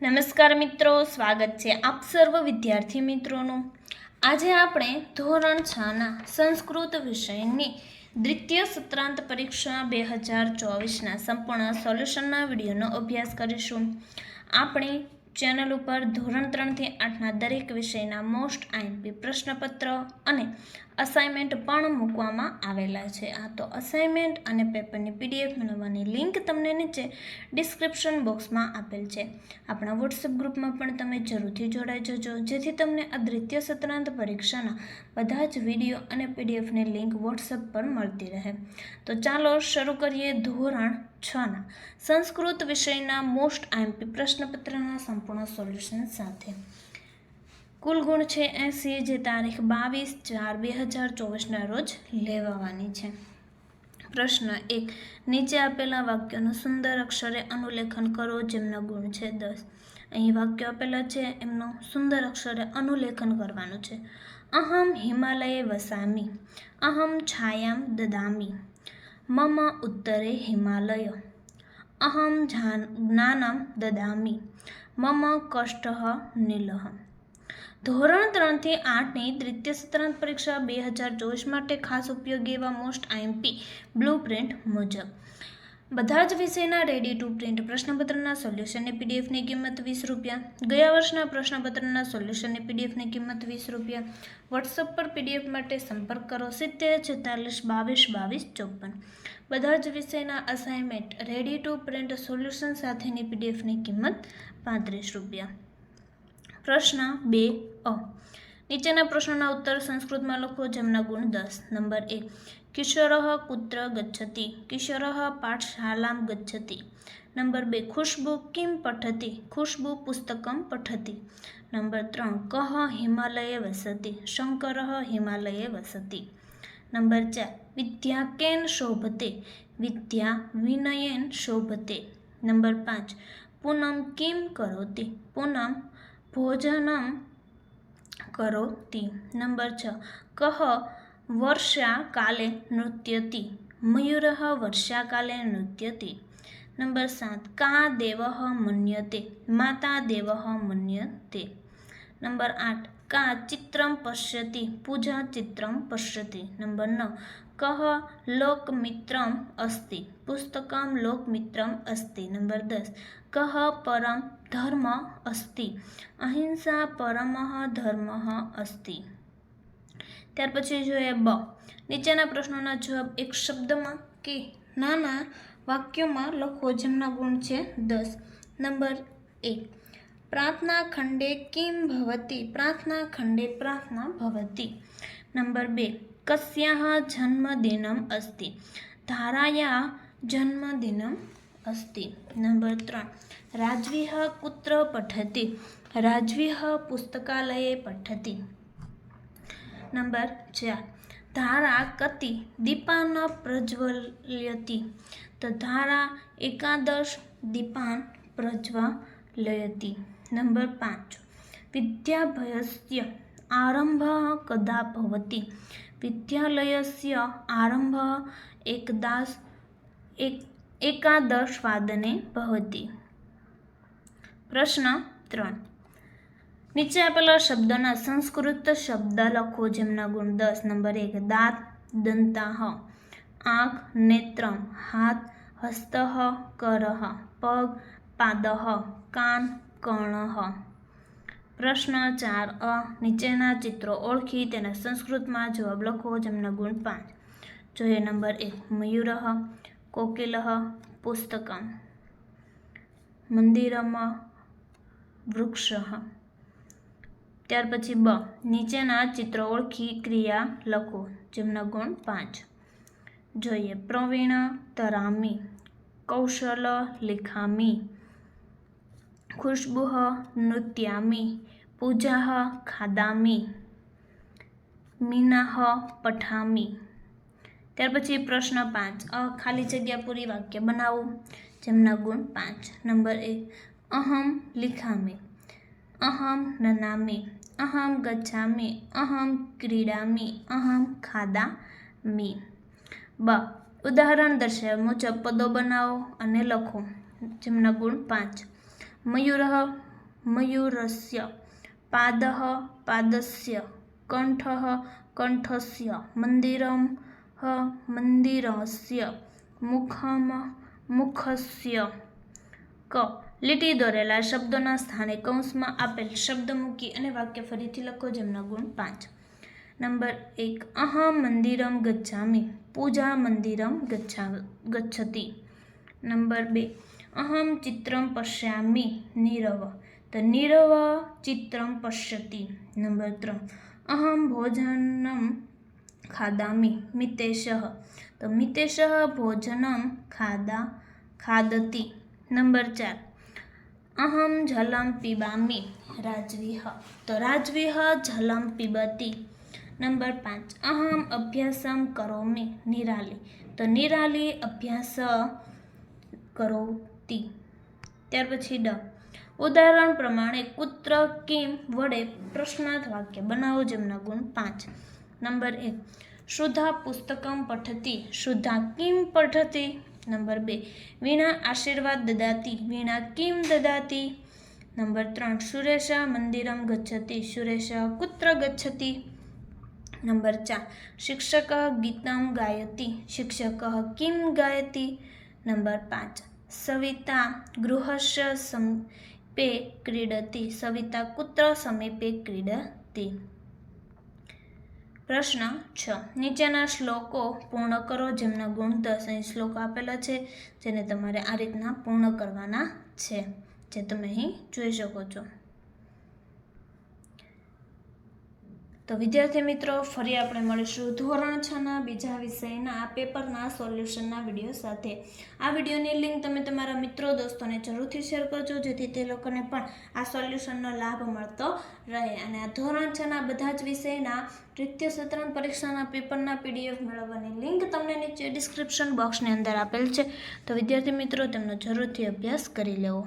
નમસ્કાર મિત્રો, સ્વાગત છે આપ સર્વ વિદ્યાર્થી મિત્રોનું. આજે આપણે ધોરણ છના સંસ્કૃત વિષયની દ્વિતીય સત્રાંત પરીક્ષા બે હજાર ચોવીસના સંપૂર્ણ સોલ્યુશનના વિડીયોનો અભ્યાસ કરીશું. આપણે ચેનલ ઉપર ધોરણ ત્રણથી આઠના દરેક વિષયના મોસ્ટ આઈએમપી પ્રશ્નપત્ર અને અસાઇનમેન્ટ પણ મૂકવામાં આવેલા છે. આ તો અસાઇનમેન્ટ અને પેપરની પીડીએફ મેળવવાની લિંક તમને નીચે ડિસ્ક્રિપ્શન બોક્સમાં આપેલ છે. આપણા વોટ્સએપ ગ્રુપમાં પણ તમે જરૂરથી જોડાઈ જજો. જેથી તમને આ દ્વિતીય સત્રાંત પરીક્ષાના બધા જ વીડિયો અને પીડીએફની લિંક વોટ્સએપ પર મળતી રહે. તો ચાલો શરૂ કરીએ ધોરણ છના સંસ્કૃત વિષયના મોસ્ટ આઈએમપી પ્રશ્નપત્રના સંપૂર્ણ સોલ્યુશન સાથે. કુલ ગુણ છે એસી જે તારીખ બાવીસ ચાર બે હજાર ચોવીસના રોજ લેવાવાની છે. પ્રશ્ન એક, નીચે આપેલા વાક્યોનું સુંદર અક્ષરે અનુલેખન કરો જેમનો ગુણ છે દસ. અહીં વાક્યો આપેલા છે, એમનું સુંદર અક્ષરે અનુલેખન કરવાનું છે. અહમ હિમાલયે વસામી, અહમ છાયામ દદામી, મમ ઉત્તરે હિમાલય, અહમ જ્ઞાનમ દદામી, મમ કષ્ટ નીલહ ધોરણ ત્રણથી આઠની દ્વિતીય સત્રાંત પરીક્ષા બે હજાર ચોવીસ માટે ખાસ ઉપયોગી એવા મોસ્ટ આઈએમપી બ્લુ પ્રિન્ટ મુજબ. બધા જ વિષયના રેડી ટુ પ્રિન્ટ પ્રશ્નપત્રના સોલ્યુશનની પીડીએફની કિંમત વીસ રૂપિયા. ગયા વર્ષના પ્રશ્નપત્રના સોલ્યુશનની પીડીએફની કિંમત વીસ રૂપિયા. વોટ્સઅપ પર પીડીએફ માટે સંપર્ક કરો સિત્તેર, છેતાલીસ, બાવીસ બાવીસ, ચોપન. બધા જ વિષયના assignment ready to print solution સાથેની પીડીએફની કિંમત પાંત્રીસ રૂપિયા. પ્રશ્ન બે અ નીચેના પ્રશ્નોના ઉત્તર સંસ્કૃતમાં લખો જેમના ગુણ દસ. નંબર એક કિશોર કુત્ર ગચ્છતિ. કિશોર પાઠશાલામ ગચ્છતિ. નંબર બે. ખુશ્બુ કિમ પઠતી? ખુશ્બુ પુસ્તકમ પઠતી. નંબર ત્રણ. કહ હિમાલયે વસતી. શંકર હિમાલયે વસતી. નંબર ચાર. વિદ્યા કેન શોભતે? વિદ્યા વિનયેન શોભતે. નંબર પાંચ. પૂનમ કિમ કરોતી? પૂનમ ભોજનમ કરોતિ નંબર છ. કહ વર્ષાકાલે નૃત્યતિ મયુર વર્ષાકાલે નૃત્યતિ નંબર સાત. કા દેવ મન્યતે માતા દેવ મન્યતે નંબર આઠ. કા ચિત્રમ પશ્યતિ. પૂજા ચિત્રમ પશ્યતિ. નંબર નવ. કહ લોકમિત્રમ અસ્તિ પુસ્તકમ લોકમિત્રમ અસ્તિ નંબર દસ કહ પરમ ધર્મ અસ્તિ અહિંસા પરમ ધર્મ અસ્તિ ત્યાર પછી જોઈએ બ. નીચેના પ્રશ્નોના જવાબ એક શબ્દમાં કે નાના વાક્યોમાં લખો જેમના ગુણ છે દસ. નંબર એક. પ્રાર્થના ખંડે કિમ ભવતી? પ્રાર્થના ખંડે પ્રાર્થના ભવતી. નંબર બે. કસ્યાः જન્મદિનમ અસ્તિ ધારાયા જન્મદિનમ અસ્તિ નંબર ત્રણ રાજવીહ કુત્ર પઠતી રાજવીહ પુસ્તકાલયે પઠતી નંબર ચાર ધારા કતિ દીપાન પ્રજ્વલ્યતિ તો ધારા એકાદશ દીપાન પ્રજ્વલયતિ નંબર પાંચ વિદ્યાભયસ્ય આરંભ કદા ભવતિ વિદ્યાલયસ્ય આરંભ એકદાસ એક एकादशवादने भवति। પ્રશ્ન ત્રણ નીચે આપેલા શબ્દના સંસ્કૃત શબ્દ લખો જેમના ગુણ દસ નંબર એક દાંત દંતાહ આંખ નેત્રમ હાથ હસ્ત કરહ પગ પાદહ કાન કર્ણઃ પ્રશ્ન ચાર, અ, નીચેના ચિત્રો ઓળખી તેના સંસ્કૃતમાં જવાબ લખો જેમના ગુણ પાંચ. જોઈએ નંબર એક મયુરહ કોકિલ, પુસ્તકમ. મંદિરમ, વૃક્ષ. ત્યાર પછી બ, નીચેના ચિત્રો ઓળખી ક્રિયા લખો જેમના ગુણ પાંચ. જોઈએ, પ્રવીણ તરામી, કૌશલ લિખામી. ખુશ્બુ નૃત્યામી પૂજા ખાદામી, મીનાહ પઠામી. ત્યાર પછી પ્રશ્ન પાંચ, અ ખાલી જગ્યા પૂરી વાક્ય બનાવો. જેમના ગુણ પાંચ. નંબર એક અહમ લિખામી, અહમ નનામી, અહમ ગચ્છામી, અહમ ક્રીડામી, અહમ ખાદામી. બ, ઉદાહરણ દર્શાવ્યા મુજબ પદો બનાવો અને લખો. જેમના ગુણ પાંચ. મયુર મયુરસ્ય પાદઃ પાદસ્ય કંઠઃ કંઠસ્ય મંદિરમ હ મંદિરસ્ય મુખમ મુખસ્ય ક લીટી દોરેલા શબ્દોના સ્થાને કૌંસમાં આપેલ શબ્દ મૂકી અને વાક્ય ફરીથી લખો જેમના ગુણ પાંચ નંબર એક અહમ મંદિરમ ગચ્છામી પૂજા મંદિરમ ગચ્છા ગચ્છતી નંબર બે અહમ ચિત્રમ પશ્યામિ નીરવ તો નીરવ ચિત્રમ પશ્યતિ નંબર ત્રણ અહમ ભોજનમ ખાદામિ મિતેશ તો મિતેશ ભોજનમ ખાદા ખાદતી નંબર ચાર અહમ જલમ પીબામી રાજવીહ તો રાજવીહ જલમ પીબતી નંબર પાંચ અહમ અભ્યાસમ કરોમી નિરાલી તો નિરાલી અભ્યાસ કરોતી ત્યાર પછી ડ. ઉદાહરણ પ્રમાણે કુત્ર કેમ વડે પ્રશ્નાર્થ વાક્ય બનાવો જેમના ગુણ પાંચ. નંબર એક. શુદ્ધા પુસ્તકમ પઠતી. શુદ્ધા કિમ પઠતી? નંબર બે. વીણા આશીર્વાદ દદાતી. વીણા કિમ દદાતી? નંબર ત્રણ. સુરેશા મંદિરમ ગચ્છતી. સુરેશા કુત્ર ગચ્છતી? નંબર ચાર. શિક્ષક ગીતમ ગાયતી. શિક્ષક કિમ ગાયતી? નંબર પાંચ. સવિતા ગૃહસ્ય સમીપે ક્રીડતી. સવિતા કુત્ર સમીપે ક્રીડતી. પ્રશ્ન છ. નીચેના શ્લોકો પૂર્ણ કરો જેમના ગુણ દસ અહીં શ્લોકો આપેલા છે, જેને તમારે આ રીતના પૂર્ણ કરવાના છે, જે તમે અહીં જોઈ શકો છો. તો વિદ્યાર્થી મિત્રો, ફરી આપણે મળીશું ધોરણ છના બીજા વિષયના આ પેપરના સોલ્યુશનના વીડિયો સાથે. આ વિડીયોની લિંક તમે તમારા મિત્રો દોસ્તોને જરૂરથી શેર કરજો, જેથી તે લોકોને પણ આ સોલ્યુશનનો લાભ મળતો રહે. અને આ ધોરણ છના બધા જ વિષયના તૃતીય સત્રણ પરીક્ષાના પેપરના પીડીએફ મેળવવાની લિંક તમને નીચે ડિસ્ક્રિપ્શન બોક્સની અંદર આપેલ છે. તો વિદ્યાર્થી મિત્રો, તેમનો જરૂરથી અભ્યાસ કરી લેવો.